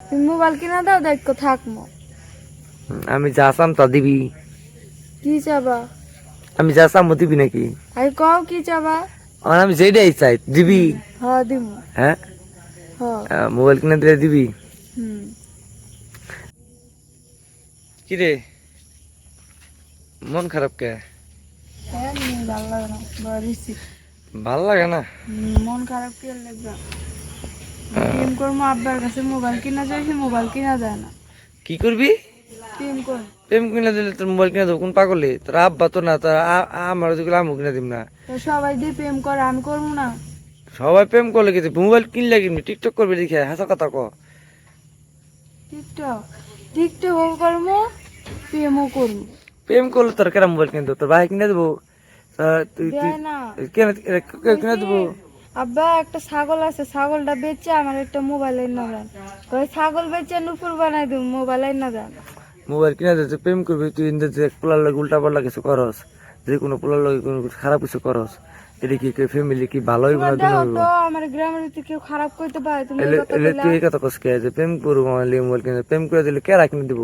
তুমি মোবাইল কিনা দাও দেখো থাকমো। আমি যা চাম তা দিবি। কি চাবা? আমি যা চাম দিবি নাকি? আই কও কি চাবা? আর আমি যেটাই চাই দিবি। হ দিমু। হ্যাঁ? হ আহ, মোবাইল কিনে দিলে দিবি? হুম। কি রে মন খারাপ কে? হ্যাঁ ভালো লাগে না ভালো লাগে না? মন খারাপ কি লাগবে? প্রেম করব আব্বার কাছে মোবাইল কিনা যায় সে মোবাইল কিনা যায় না। কি করবি? প্রেম কর। প্রেম কিনে দিলে তোর মোবাইল কিনে দেবো কোন পাগলে? তোর আব্বা তো না তোর আমার দিকে আমু কিনে দিব না। সবাই দিয়ে প্রেম করে আমি করব না। সবাই প্রেম করলে কিন্তু মোবাইল কিনলে কিনবি টিকটক করবি দেখে হাসা কথা ক। টিকটক? টিকটক করব প্রেমও করব প্রেম করলে তোর কেরা মোবাইল কিনে দেবো? তোর ভাই কিনে দেবো? তুই কেন কে কিনে দেবো? আব্বা, একটা ছাগল আছে, ছাগলটা বেচে আমার একটা মোবাইল না দেন কই, ছাগল বেচে নুপুর বানাই দিব মোবাইল না দেন মোবাইল কিনা দিতে প্রেম করবি তুই ইন্দ্র পোলার লাগে উল্টা পাল্টা কিছু করস, যে কোনো পোলার লাগে কোনো খারাপ কিছু করস এটা কি ফ্যামিলি কি ভালো হইব না আমার গ্রামের ভিতরে কেউ খারাপ করতে পারে তুমি এলে কথা এলে বললা? তুই এই কথা কস যে প্রেম করব আমার মোবাইল কিনে প্রেম করে দিলে কেরা কিনে দিব?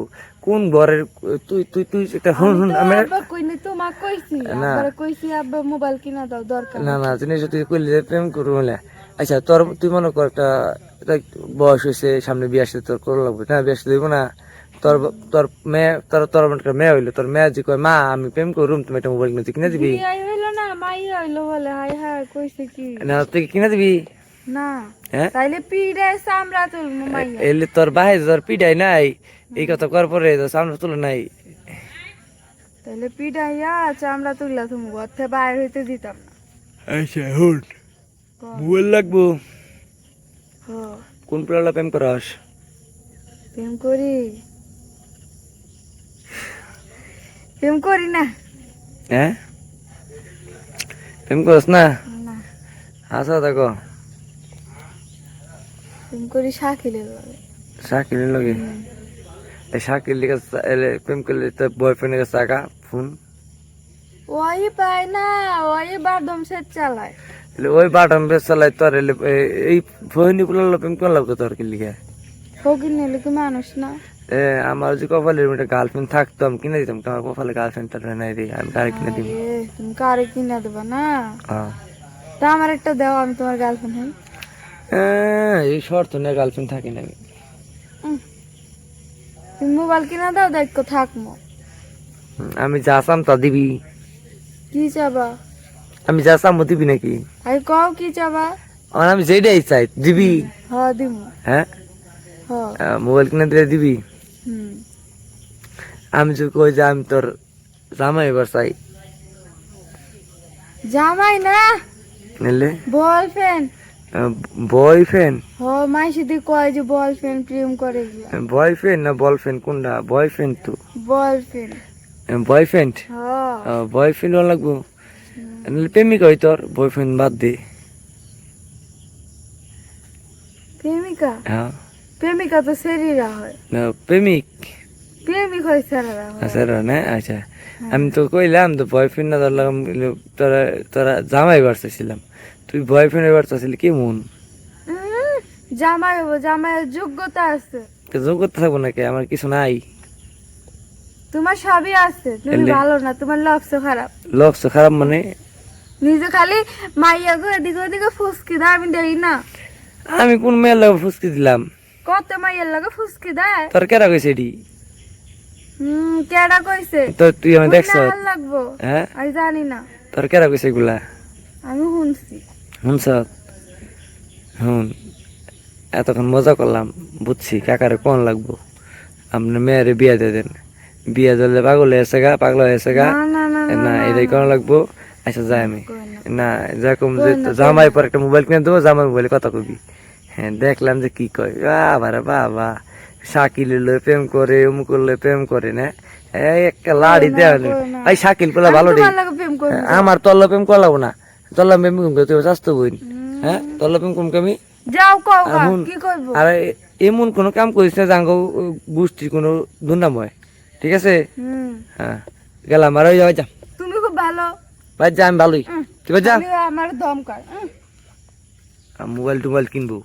কোন ঘরের তুই তুই তুই একটা হুন হুন আমি আব্বা কইনি তো মা কইছি। আব্বারে কইছি আব্বা মোবাইল কিনা দাও দরকার না না জিনিস তুই করলি যে প্রেম করব বলে। আচ্ছা তোর তুই মনে কর একটা বয়স হয়েছে সামনে বিয়ে আসছে তোর করো লাগবে। না বিয়ে আসতে দিব না। তোর তোর মেয়ে তোর তোর মেয়ে হইল তোর মেয়ে যে কয় মা আমি প্রেম করুম তুমি একটা মোবাইল কিনে কিনে দিবি না মাই হইল বলে হাই হাই কইছে কি? না তুই কিনে দিবি? না হ্যাঁ? তাইলে পিড়ে চামড়া তুলবো মাইয়া এলে তোর ভাই তোর পিডাই নাই এই কথা করার পরে তোর সামনে তুলে নাই। তাইলে পিড়াইয়া চামড়া তুললা তুমি ঘর থেকে বাইরে হইতে দিতাম না। আচ্ছা হুন। মোবাইল লাগবো? কোন প্লেয়ারলা প্রেম করাস? প্রেম করি? প্রেম করি না। হ্যাঁ? প্রেম করস না আসা দেখো প্রেম করি শাকিলের লগে শাকিলের লগে এই শাকিল লিখে এলে প্রেম করলে তোর বয়ফ্রেন্ডের কাছে টাকা ফোন ওই পায় না ওই বারদম সেট চালায় এলে ওই বাটন বেশ চালাই তোর এলে এই ফোন প্লেয়ারলা প্রেম করলাম তোর কি লিখে ফকির নিলে কি মানুষ না আমার যে কপালের একটা গার্লফ্রেন্ড থাকতো আমি কিনে দিতাম। তোমার কপালে গার্লফ্রেন্ড নাই রে আমি কারে কিনে দিব? তুমি কারে কিনা দেবা না? হ্যাঁ তা আমার একটা দাও আমি তোমার গার্লফ্রেন্ড হই। হ্যাঁ, এই শর্ত নিয়ে গার্লফ্রেন্ড থাকি না আমি। তুমি মোবাইল কিনা দাও দেখো থাকমো। আমি যা চাম তা দিবি। কি চাবা? আমি যা চাম দিবি নাকি? আই কও কি চাবা? আর আমি যেটাই চাই দিবি। হ দিমু। হ্যাঁ? মোবাইল কিনে দিলে দিবি? আমি যদি কই যে আমি তোর জামাই এবার চাই। জামাই না? নিলে? বয়ফ্রেন্ড? বয়ফ্রেন্ড? হ মাইসি দি কয় যে বয়ফ্রেন্ড প্রেম করে বয়ফ্রেন্ড না বলফ্রেন্ড কোনটা? বয়ফ্রেন্ড তো। বয়ফ্রেন্ড। বয়ফ্রেন্ড? বয়ফ্রেন্ড লাগবো? নিলে প্রেমিকা হই তোর বয়ফ্রেন্ড বাদ দে। প্রেমিকা? হ্যাঁ। প্রেমিকা তো সেরিরা হয়। না, প্রেমিক? প্রেমিক হয় সেরারা হয়। আচ্ছা না? আচ্ছা। আমি তো কইলাম তো বয়ফ্রেন্ড না ধরলাম তোরা তোরা জামাই বার চাইছিলাম তুই বয়ফ্রেন্ড চাইছিলি কি মন জামাই হব জামাইয়ের যোগ্যতা আছে। যোগ্যতা থাকব নাকি? আমার কিছু নাই। তোমার সবই আছে তুমি ভালো না তোমার লক্ষ খারাপ। লক্ষ খারাপ মানে? নিজে খালি মাইয়া গো এদিকে ওদিকে ফুসকি দেয় আমি দেই না। আমি কোন মেয়ের লাগে ফুসকি দিলাম? কত মাইয়ার লাগে ফুসকি দেয়? তোর কেরা কইছে এটি হুম কেডা কইছে? তো তুই আমি দেখছ? লাগবো? হ্যাঁ? আমি জানি না। তোর কেরা কইছে এগুলা? আমি শুনছি। শুনছ? হুন এতক্ষণ মজা করলাম বুঝছি। কাকারে কোন লাগবো? আপনার মেয়েরে বিয়া দিয়ে দেন। বিয়া দিলে পাগল হয়েছে গা পাগল হয়েছে গা। না এটাই কোন লাগবো? আচ্ছা যাই আমি। না। না যেরকম জামাই পর একটা মোবাইল কিনে দেবো জামাই মোবাইলে কথা কবি হ্যাঁ দেখলাম যে কি কয়। বাবা রে বাবা। শাকিল হইল প্রেম করে অমুক করলে প্রেম করে না। এই একটা লাড়ি দেওয়া। এই শাকিল পেলা ভালো রে করব আমার তল্লা প্রেম করলাম না। তল্লা প্রেম কম করে তুই স্বাস্থ্য বইন। হ্যাঁ তল্লা প্রেম কম কমি যাও কি করব আর এমন কোনো কাম করিস না জাঙ্গ গোষ্ঠীর কোনো দুর্নাময়। ঠিক আছে? হ্যাঁ গেলাম। আর ওই যা তুমি খুব ভালো। ভাই যা আমি ভালোই। তুই ভাই যা আমার হুম। মোবাইল টোবাইল কিনবো।